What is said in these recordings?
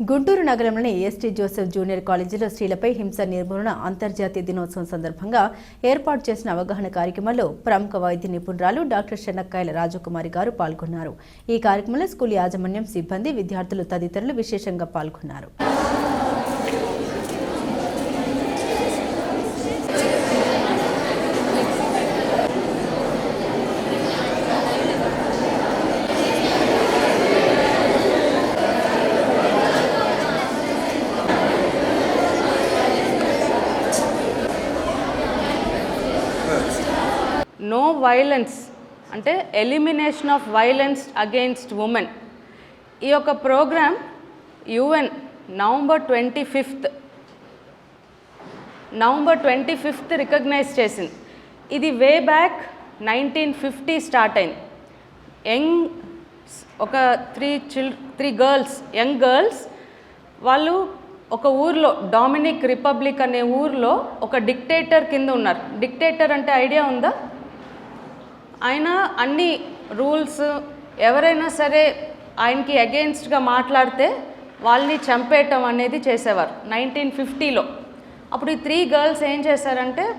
గుంటూరు నగరంలోని ST Joseph junior కాలేజీలో స్త్రీలపై హింస నిర్మూలన అంతర్జాతీయ దినోత్సవం సందర్భంగా ఏర్పాటు చేసిన అవగాహన కార్యక్రమంలో ప్రముఖ వైద్య నిపుణురాలు డాక్టర్ శనక్కాయల రాజకుమారి గారు పాల్గొన్నారు. ఈ కార్యక్రమంలో స్కూల్ యాజమాన్యం సిబ్బంది విద్యార్థులు తదితరులు విశేషంగా పాల్గొన్నారు. నో వైలెన్స్ అంటే elimination of violence against women ఈ యొక్క programme UN November twenty fifth November twenty fifth recognise చేసింది. ఇది way back nineteen fifty start అయింది. యంగ్ ఒక three chill three girls young girls వాళ్ళు ఒక ఊర్లో డామినిక్ రిపబ్లిక్ అనే ఊర్లో ఒక డిక్టేటర్ కింద ఉన్నారు. డిక్టేటర్ అంటే ఐడియా ఉందా? ఆయన అన్ని రూల్స్ ఎవరైనా సరే ఆయనకి అగెయిన్స్ట్గా మాట్లాడితే వాళ్ళని చంపేయటం అనేది చేసేవారు నైన్టీన్ ఫిఫ్టీలో. అప్పుడు ఈ త్రీ గర్ల్స్ ఏం చేశారంటే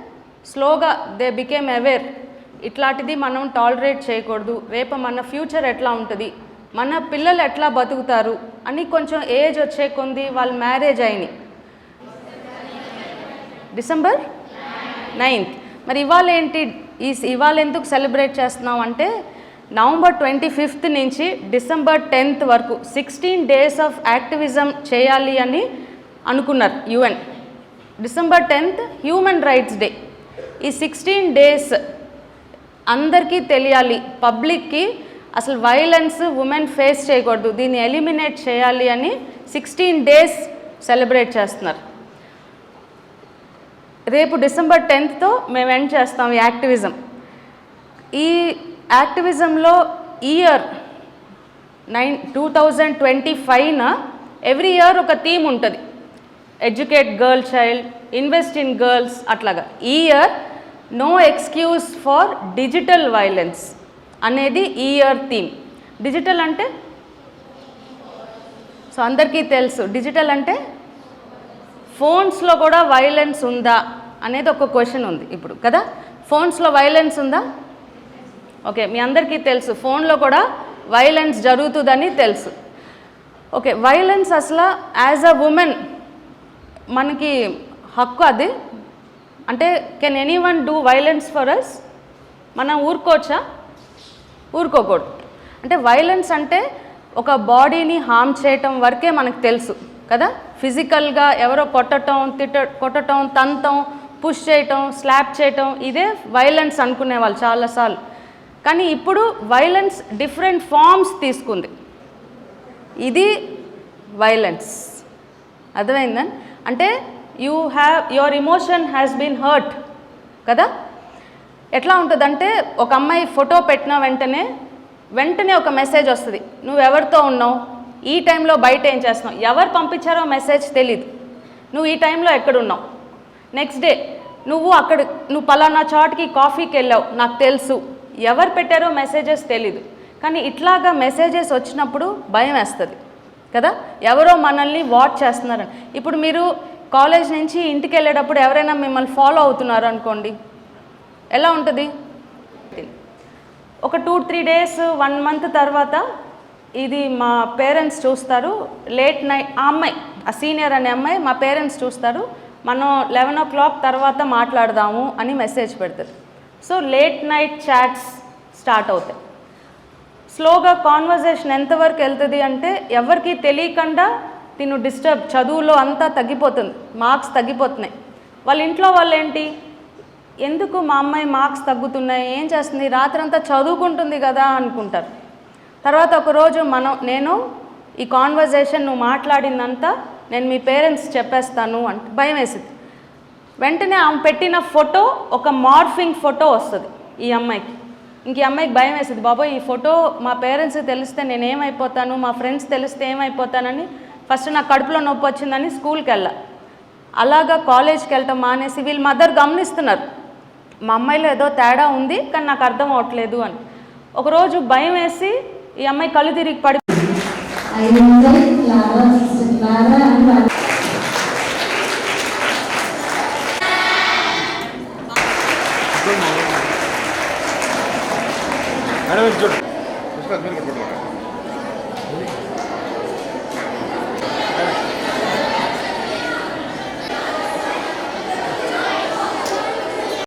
స్లోగా దే బికేమ్ అవేర్. ఇట్లాంటిది మనం టాలరేట్ చేయకూడదు. రేపు మన ఫ్యూచర్ ఎట్లా ఉంటుంది? మన పిల్లలు ఎట్లా బతుకుతారు? అని కొంచెం ఏజ్ వచ్చే కొంది వాళ్ళ మ్యారేజ్ అయినాయి. December ninth. మరి ఇవాళ ఏంటి ఈ ఇవాళ ఎందుకు సెలబ్రేట్ చేస్తున్నాం అంటే నవంబర్ ట్వంటీ ఫిఫ్త్ నుంచి డిసెంబర్ టెన్త్ వరకు సిక్స్టీన్ డేస్ ఆఫ్ యాక్టివిజం చేయాలి అని అనుకున్నారు UN. December tenth human rights day. ఈ సిక్స్టీన్ డేస్ అందరికీ తెలియాలి. పబ్లిక్కి అసలు వైలెన్స్ ఉమెన్ ఫేస్ చేయకూడదు. దీన్ని ఎలిమినేట్ చేయాలి అని సిక్స్టీన్ డేస్ సెలబ్రేట్ చేస్తున్నారు. రేపు డిసెంబర్ టెన్త్తో మేము ఎండ్ చేస్తాం ఈ యాక్టివిజం. ఈ యాక్టివిజంలో year nine two thousand twenty ఫైవ్న every year ఒక థీమ్ ఉంటుంది. Educate girl child invest in girls అట్లాగా. ఈ year no excuse for digital violence అనేది ఈ ఇయర్ థీమ్. డిజిటల్ అంటే సో అందరికీ తెలుసు డిజిటల్ అంటే ఫోన్స్లో కూడా వైలెన్స్ ఉందా అనేది ఒక క్వశ్చన్ ఉంది ఇప్పుడు కదా? ఫోన్స్లో వైలెన్స్ ఉందా? ఓకే మీ అందరికీ తెలుసు ఫోన్లో కూడా వైలెన్స్ జరుగుతుందని తెలుసు. ఓకే వైలెన్స్ అసలు యాజ్ అ ఉమెన్ మనకి హక్కు అది? అంటే can anyone do violence for us మనం ఊరుకోవచ్చా? ఊరుకోకూడదు. అంటే వైలెన్స్ అంటే ఒక బాడీని హామ్ చేయటం వరకే మనకు తెలుసు. కదా? ఫిజికల్గా ఎవరో కొట్టటం తిట్ట కొట్టటం తంతం పుష్ చేయటం స్లాప్ చేయటం ఇదే వైలెన్స్ అనుకునే వాళ్ళు చాలాసార్లు. కానీ ఇప్పుడు వైలెన్స్ డిఫరెంట్ ఫామ్స్ తీసుకుంది. ఇది వైలెన్స్ అర్థమైందని అంటే you have your emotion has been hurt కదా? ఎట్లా ఉంటుందంటే ఒక అమ్మాయి ఫోటో పెట్టిన వెంటనే వెంటనే ఒక మెసేజ్ వస్తుంది. నువ్వు ఎవరితో ఉన్నావు? ఈ టైంలో బయట ఏం చేస్తున్నావు? ఎవరు పంపించారో మెసేజ్ తెలీదు. నువ్వు ఈ టైంలో ఎక్కడున్నావు? నెక్స్ట్ డే నువ్వు అక్కడ నువ్వు పలానా చాట్కి కాఫీకి వెళ్ళావు. నాకు తెలుసు. ఎవరు పెట్టారో మెసేజెస్ తెలీదు. కానీ ఇట్లాగా మెసేజెస్ వచ్చినప్పుడు భయం వేస్తుంది. కదా? ఎవరో మనల్ని వాచ్ చేస్తున్నారని. ఇప్పుడు మీరు కాలేజ్ నుంచి ఇంటికి వెళ్ళేటప్పుడు ఎవరైనా మిమ్మల్ని ఫాలో అవుతున్నారు అనుకోండి. ఎలా ఉంటుంది? ఒక two three days one month తర్వాత ఇది మా పేరెంట్స్ చూస్తారు. లేట్ నైట్ ఆ అమ్మాయి ఆ సీనియర్ అనే అమ్మాయి మా పేరెంట్స్ చూస్తారు. మనం లెవెన్ ఓ క్లాక్ తర్వాత మాట్లాడదాము అని మెసేజ్ పెడతారు. So late night chats start అవుతాయి. స్లోగా కాన్వర్జేషన్ ఎంతవరకు వెళ్తుంది అంటే ఎవరికి తెలియకుండా తిను డిస్టర్బ్ చదువులో అంతా తగ్గిపోతుంది. మార్క్స్ తగ్గిపోతున్నాయి. వాళ్ళ ఇంట్లో వాళ్ళు ఏంటి ఎందుకు మా అమ్మాయి మార్క్స్ తగ్గుతున్నాయి? ఏం చేస్తుంది? రాత్రంతా చదువుకుంటుంది కదా అనుకుంటారు. తర్వాత ఒకరోజు మనం నేను ఈ కాన్వర్జేషన్ నువ్వు మాట్లాడిందంతా నేను మీ పేరెంట్స్ చెప్పేస్తాను అంటే భయం వేసింది. వెంటనే ఆమె పెట్టిన ఫోటో ఒక మార్ఫింగ్ ఫోటో వస్తుంది ఈ అమ్మాయికి. ఇంక ఈ అమ్మాయికి భయం వేసింది బాబోయ్ ఈ ఫోటో మా పేరెంట్స్ తెలిస్తే నేను ఏమైపోతాను మా ఫ్రెండ్స్ తెలిస్తే ఏమైపోతానని ఫస్ట్ నాకు కడుపులో నొప్పి వచ్చిందని స్కూల్కి వెళ్ళా. అలాగా కాలేజ్కి వెళ్ళటం మానేసి వీళ్ళ మదర్ గమనిస్తున్నారు. మా అమ్మాయిలో ఏదో తేడా ఉంది కానీ నాకు అర్థం అవట్లేదు అని. ఒకరోజు భయం వేసి ఈ అమ్మాయి కళ్ళు తిరిగి పడి మేడం చూడు.